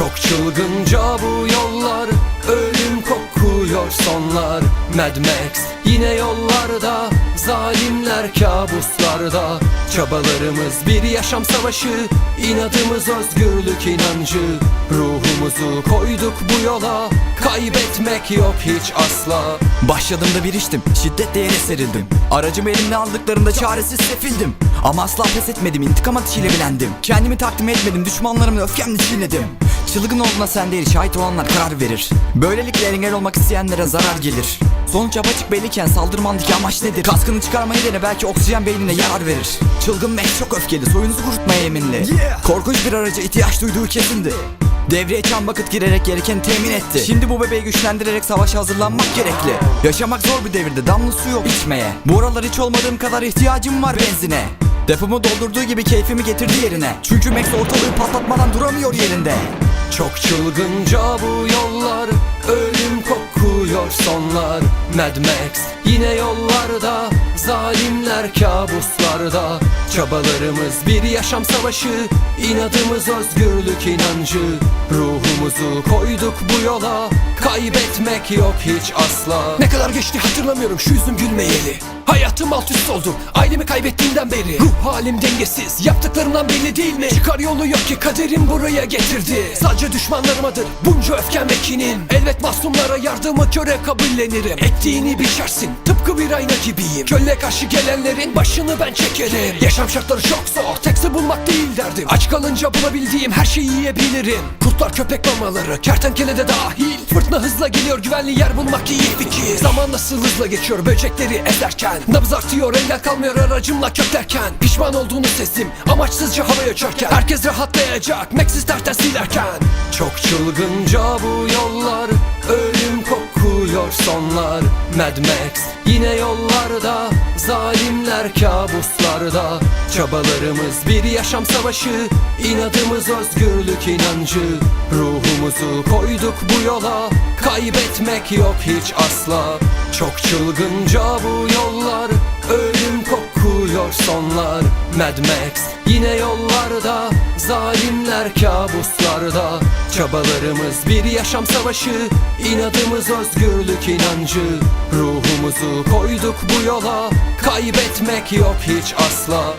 Çok çılgınca bu yollar Ölüm kokuyor sonlar. Mad Max yine yollarda Zalimler kabuslarda. Çabalarımız bir yaşam savaşı İnadımız özgürlük inancı. Ruhumuzu koyduk bu yola Kaybetmek yok hiç asla. Başladığımda bir içtim, şiddetle yere serildim. Aracımı elimle aldıklarında çaresiz sefildim. Ama asla pes etmedim, intikam atışıyla bilendim Kendimi takdim etmedim, düşmanlarımla öfkemle çiğnedim Çılgın olduğuna sen değil, şahit olanlar karar verir. Böylelikle engel olmak isteyenlere zarar gelir. Sonuç apaçık belliyken saldırmandaki amaç nedir? Kaskını çıkarmayı dene belki oksijen beynine yarar verir. Çılgın Max çok öfkeli, soyunuzu kurutmaya yeminli. Korkunç bir araca ihtiyaç duyduğu kesindi. Devreye çam vakit girerek gerekeni temin etti. Şimdi bu bebeği güçlendirerek savaşa hazırlanmak gerekli. Yaşamak zor bir devirde damla su yok içmeye. Bu aralar hiç olmadığım kadar ihtiyacım var benzine. Depomu doldurduğu gibi keyfimi getirdi yerine. Çünkü Max ortalığı patlatmadan duramıyor yerinde Çok çılgınca bu yollar Ölüm kokuyor sonlar. Mad Max yine yollarda Zalimler kabuslarda. Çabalarımız bir yaşam savaşı İnadımız özgürlük inancı. Ruhumuzu koyduk bu yola Kaybetmek yok hiç asla. Ne kadar geçti hatırlamıyorum şu yüzüm gülmeyeli Hayatım alt üst oldu ailemi kaybettiğimden beri. Ruh halim dengesiz yaptıklarımdan belli değil mi? Çıkar yolu yok ki kaderim buraya getirdi. Sadece düşmanlarımadır bunca öfkem ve kinin Elbet masumlara yardımı köre kabullenirim. Ettiğini biçersin tıpkı bir ayna gibiyim. Köle karşı gelenlerin başını ben çekerim. Yaşam şartları çok zor tekse bulmak değil derdim. Aç kalınca bulabildiğim her şeyi yiyebilirim. Kurtlar köpek mamaları kertenkele de dahil. Fırtına hızla geliyor güvenli yer bulmak iyi fikir. Zaman nasıl hızla geçiyor böcekleri ezerken Nabız artıyor engel kalmıyor aracımla köklerken Pişman olduğunu sezdim amaçsızca havaya uçarken. Herkes rahatlayacak Maxis terten silerken. Çok çılgınca bu yollar Ölüm kokuyor sonlar. Mad Max yine yollarda Zalimler kabuslarda. Çabalarımız bir yaşam savaşı İnadımız özgürlük inancı. Ruhumuzu koyduk bu yola Kaybetmek yok hiç asla. Çok çılgınca bu yollar. Ölüm kokuyor sonlar. Mad Max yine yollarda. Zalimler kabuslarda. Çabalarımız bir yaşam savaşı. İnadımız özgürlük inancı. Ruhumuzu koyduk bu yola. Kaybetmek yok hiç asla